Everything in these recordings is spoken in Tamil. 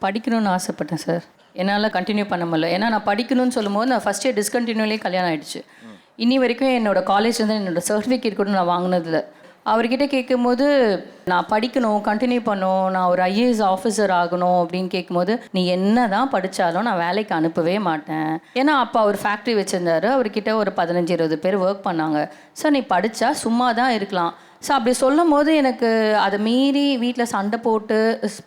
படிக்கணும்னு ஆசைப்பட்டேன் சார் என்னால் கண்டினியூ பண்ண முடியல. ஏன்னா நான் படிக்கணும்னு சொல்லும்போது நான் ஃபஸ்ட் இயர் டிஸ்கண்டினியூலே கல்யாணம் ஆயிடுச்சு. இனி வரைக்கும் என்னோட காலேஜ்லேருந்து என்னோட சர்டிஃபிகேட் கூட நான் வாங்கினதில்ல. அவர்கிட்ட கேட்கும்போது நான் படிக்கணும் கண்டினியூ பண்ணணும் நான் ஒரு ஐஏஎஸ் ஆஃபீஸர் ஆகணும் அப்படின்னு கேட்கும்போது நீ என்ன தான் படித்தாலும் நான் வேலைக்கு அனுப்பவே மாட்டேன். ஏன்னா அப்போ அவர் ஃபேக்ட்ரி வச்சுருந்தாரு. அவர்கிட்ட ஒரு பதினஞ்சு இருபது பேர் ஒர்க் பண்ணாங்க. ஸோ நீ படித்தா சும்மா தான் இருக்கலாம். ஸோ அப்படி சொல்லும் போது எனக்கு அதை மீறி வீட்டில் சண்டை போட்டு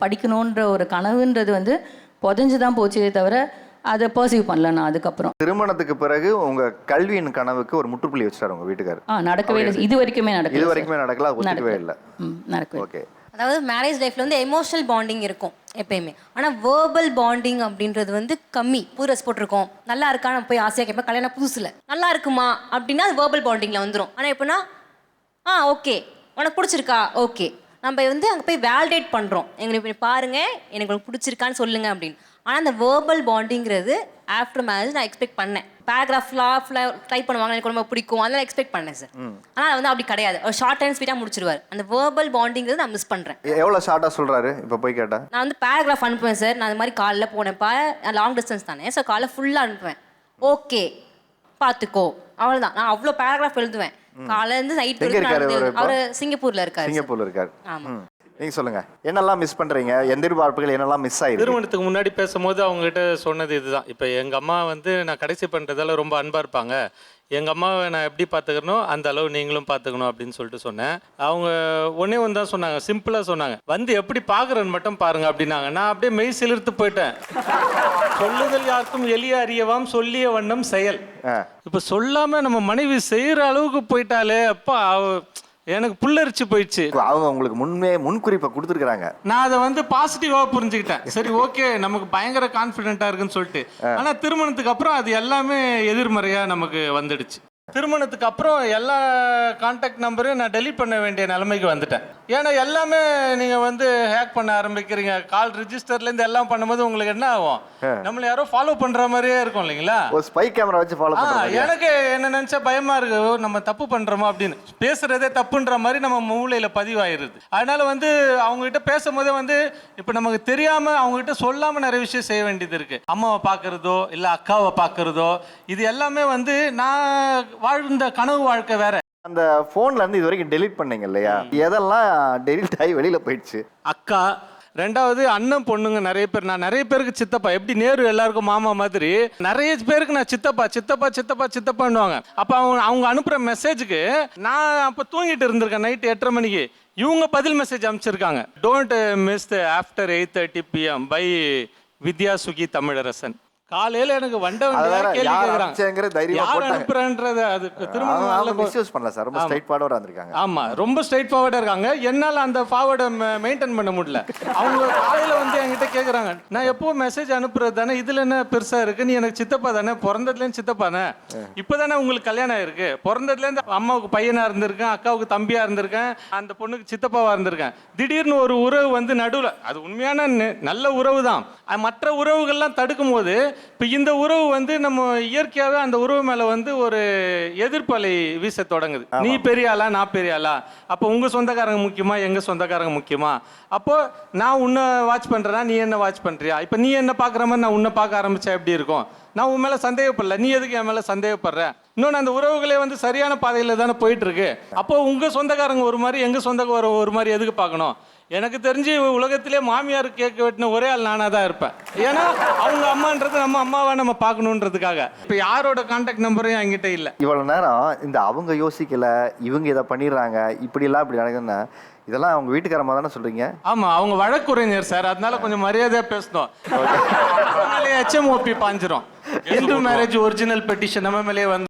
படிக்கணுன்ற ஒரு கனவுன்றது வந்து புதஞ்சு தான் போச்சே தவிர அதை பர்சீவ் பண்ணல நான் அதுக்கப்புறம். திருமணத்துக்கு பிறகு உங்க கல்வியின் கனவுக்கு ஒரு முற்றுப்புள்ளி வச்சிட்டாரு உங்க வீட்டுக்காரர். ஆ நடக்கவே இல்லை. இது வரைக்குமே நடக்கல இது. வரைக்குமே நடக்கல ஒத்துக்கவே இல்லை. ம் நடக்கவே ஓகே. அதாவது மேரேஜ் லைஃப்ல வந்து எமோஷனல் பாண்டிங் இருக்கும் எப்பயுமே. ஆனால் வேர்பல் பாண்டிங் அப்படின்றது வந்து கம்மி. புது ட்ரெஸ் போட்டிருக்கோம். நல்லா இருக்கா? நான் போய் ஆசையாக கேட்பேன். கல்யாணம் புதுசுல. நல்லா இருக்குமா? அப்படின்னா அது வேர்பல் பாண்டிங்கில் வந்துடும் ஆனால் எப்படின்னா ஆ ஓகே உனக்கு பிடிச்சிருக்கா? ஓகே நம்ம வந்து அங்கே போய் வேலிடேட் பண்ணுறோம் எங்களுக்கு இப்படி பாருங்க எனக்கு பிடிச்சிருக்கான்னு சொல்லுங்க அப்படின்னு. ஆனால் அந்த வேர்பல் பாண்டிங்கிறது ஆஃப்டர் மேரேஜ் நான் எக்ஸ்பெக்ட் பண்ணேன். பேராகிராஃப்லாம் ட்ரை பண்ணுவாங்க எனக்கு ரொம்ப பிடிக்கும். அதெல்லாம் எக்ஸ்பெக்ட் பண்ணேன் சார் ஆனால் வந்து அப்படி கிடையாது. ஒரு ஷார்ட் அண்ட் ஸ்வீட்டாக முடிச்சிருவார். அந்த வேர்பல் பாண்டிங்கிறது நான் மிஸ் பண்ணுறேன் எவ்வளவு ஷார்ட்டா சொல்றாரு? இப்ப போய் கேட்டா? நான் வந்து பேராகிராஃப் அனுப்புவேன் சார் நான் இந்த மாதிரி காலைல போனேன்ப்பா. நான் லாங் டிஸ்டன்ஸ் தானே ஸோ காலைல ஃபுல்லாக அனுப்புவேன். ஓகே பார்த்துக்கோ அவ்வளோதான் நான் அவ்வளோ பேராகிராஃப் எழுதுவேன். காலைல இருந்து நைட் எங்க இருக்காரு அவரு சிங்கப்பூர்ல இருக்காரு. சிங்கப்பூர்ல இருக்காரு. ஆமா. நீங்க சொல்லுங்க. என்னெல்லாம் மிஸ் பண்றீங்க? எதிர்பார்ப்புகள் என்னெல்லாம் மிஸ் ஆயிருக்கு? திருமணத்துக்கு முன்னாடி பேசும்போது அவங்ககிட்ட சொன்னது இதுதான். இப்போ எங்கள் அம்மா வந்து நான் கடைசி பண்ணுறதால ரொம்ப அன்பாக இருப்பாங்க. எங்கள் அம்மாவை நான் எப்படி பார்த்துக்கணும் அந்த அளவு நீங்களும் பார்த்துக்கணும் அப்படின்னு சொல்லிட்டு சொன்னேன். அவங்க ஒன்றே ஒன்று தான் சொன்னாங்க சிம்பிளாக சொன்னாங்க. வந்து எப்படி பார்க்குறேன்னு மட்டும் பாருங்க அப்படின்னாங்க. நான் அப்படியே மெய் சிலிர்த்து போயிட்டேன். சொல்லுதல் யாருக்கும் எளிய அறியவாம் சொல்லிய வண்ணம் செயல். இப்போ சொல்லாமல் நம்ம மனைவி செய்கிற அளவுக்கு போயிட்டாலே அப்பா எனக்கு புல்லரிச்சு போயிடுச்சு. அவங்க உங்களுக்கு முன்னே முன்குறிப்பை கொடுத்துருக்காங்க நான் அதை வந்து பாசிட்டிவா புரிஞ்சுக்கிட்டேன். சரி ஓகே நமக்கு பயங்கர கான்ஃபிடென்ட்டா இருக்குன்னு சொல்லிட்டு. ஆனா திருமணத்துக்கு அப்புறம் அது எல்லாமே எதிர்மறையா நமக்கு வந்துடுச்சு. திருமணத்துக்கு அப்புறம் எல்லா கான்டாக்ட் நம்பரையும் நான் டெலீட் பண்ண வேண்டிய நிலைமைக்கு வந்துட்டேன். ஏன்னா எல்லாமே நீங்க வந்து ஹேக் பண்ண ஆரம்பிக்கிறீங்க. கால் ரிஜிஸ்டர்ல இருந்து எல்லாம் பண்ணும்போது உங்களுக்கு என்ன ஆகும்? நம்மள யாரோ ஃபாலோ பண்ற மாதிரியே இருக்கும் இல்லைங்களா? ஒரு ஸ்பை கேமரா வச்சு ஃபாலோ எனக்கு என்ன நினைச்சா பயமா இருக்கு. நம்ம தப்பு பண்றோமா அப்படின்னு. பேசுறதே தப்புன்ற மாதிரி நம்ம மூளையில பதிவாயிருது. அதனால வந்து அவங்க கிட்ட பேசும்போதே வந்து இப்ப நமக்கு தெரியாம அவங்க கிட்ட சொல்லாம நிறைய விஷயம் செய்ய வேண்டியது இருக்கு. அம்மாவை பாக்குறதோ இல்ல அக்காவை பாக்குறதோ இது எல்லாமே வந்து நான் வாழ்ந்த கனவு வாழ்க்கை வேற. அந்த போன்ல இருந்து இது வரைக்கும் டெலீட் பண்ணீங்க இல்லையா? எதெல்லாம் டெலீட் ஆகி வெளியில போயிடுச்சு? அக்கா ரெண்டாவது அண்ணன் பொண்ணுங்க நிறைய பேர். நான் நிறைய பேருக்கு சித்தப்பா எப்படி நேரு எல்லாருக்கும் மாமா மாதிரி நிறைய பேருக்கு நான் சித்தப்பா சித்தப்பா சித்தப்பா சித்தப்பான்னுவாங்க. அப்போ அவங்க அவங்க அனுப்புகிற மெசேஜுக்கு நான் அப்போ தூங்கிட்டு இருந்திருக்கேன் நைட்டு எட்டரை மணிக்கு. இவங்க பதில் மெசேஜ் அனுப்பிச்சிருக்காங்க. Don't miss after eight thirty PM by Vidya Sugi Tamilarasan. காலையில எனக்கு வண்ட கேள்வி தைரியமா யார். அனுப்புறன்றது அது திருமண அவங்க நாள்ல கொ- மிஸ்யூஸ் பண்ணல சார். ரொம்ப ஸ்ட்ரைட் ஃபார்வர்டா இருந்திருக்காங்க ஆமா ரொம்ப ஸ்ட்ரைட் ஃபார்வர்டா இருக்காங்க. என்னால அந்த ஃபார்வர்டை மெயின்டைன் பண்ண முடியல. அவங்க காலையில வந்து என்கிட்ட கேக்குறாங்க நான் எப்போ மெசேஜ் அனுப்புறது தானே? இதுல என்ன பெருசா இருக்கு? நீ எனக்கு சித்தப்பா தானே? பிறந்ததுல இருந்து சித்தப்பானே இப்பதானே உங்களுக்கு கல்யாணம் ஆயிருக்கு. பிறந்ததுல இருந்து அம்மாவுக்கு பையனா இருந்திருக்கேன் அக்காவுக்கு தம்பியா இருந்திருக்கேன் அந்த பொண்ணுக்கு சித்தப்பாவா இருந்திருக்கேன். திடீர்னு ஒரு உறவு வந்து நடுவுல அது உண்மையான நல்ல உறவு தான் மற்ற உறவுகள்லாம் தடுக்கும் போது இப்போ இந்த உறவு வந்து நம்ம இயற்கையாகவே அந்த உறவு மேலே வந்து ஒரு எதிர்ப்பலை வீச தொடங்குது. நீ பெரிய ஆளா நான் பெரிய ஆளா? அப்போ உங்க சொந்தக்காரங்க முக்கியமா எங்க சொந்தக்காரங்க முக்கியமா? அப்போ நான் உன்னை வாட்ச் பண்றேனா நீ என்ன வாட்ச் பண்றியா? இப்போ நீ என்ன பார்க்குற மாதிரி நான் உன்னை பார்க்க ஆரம்பிச்சா எப்படி இருக்கும்? நான் உன் மேல சந்தேகப்படல. நீ எதுக்கு என் மேல சந்தேகப்படுற? இன்னொன்று அந்த உறவுகளே வந்து சரியான பாதையில தானே போயிட்டு இருக்கு. அப்போ உங்க சொந்தக்காரங்க ஒரு மாதிரி எங்க சொந்தக்காரங்க ஒரு மாதிரி எதுக்கு பார்க்கணும் எனக்கு தெரிஞ்சு உலகத்திலே மாமியார் கேக் வெட்டின ஒரே ஆள் நானாக தான் இருப்பேன். ஏன்னா அவங்க அம்மான்றது நம்ம அம்மாவை நம்ம பார்க்கணுன்றதுக்காக. இப்போ யாரோட கான்டாக்ட் நம்பரும் என்கிட்ட இல்லை. இவ்வளவு நேரம் இந்த அவங்க யோசிக்கல இவங்க இதை பண்ணிடுறாங்க இப்படி எல்லாம் இப்படி நடக்குதுன்னா இதெல்லாம் அவங்க வீட்டுக்காரமா தானே சொல்றீங்க? ஆமா அவங்க வழக்குரைஞர் சார். அதனால கொஞ்சம் மரியாதையா பேசணும். அதனாலே ஹெச்எம்ஓபி பாஞ்சிரும். இந்து மேரேஜ் ஒரிஜினல் பெட்டிஷன் நம்ம மேலேயே வந்து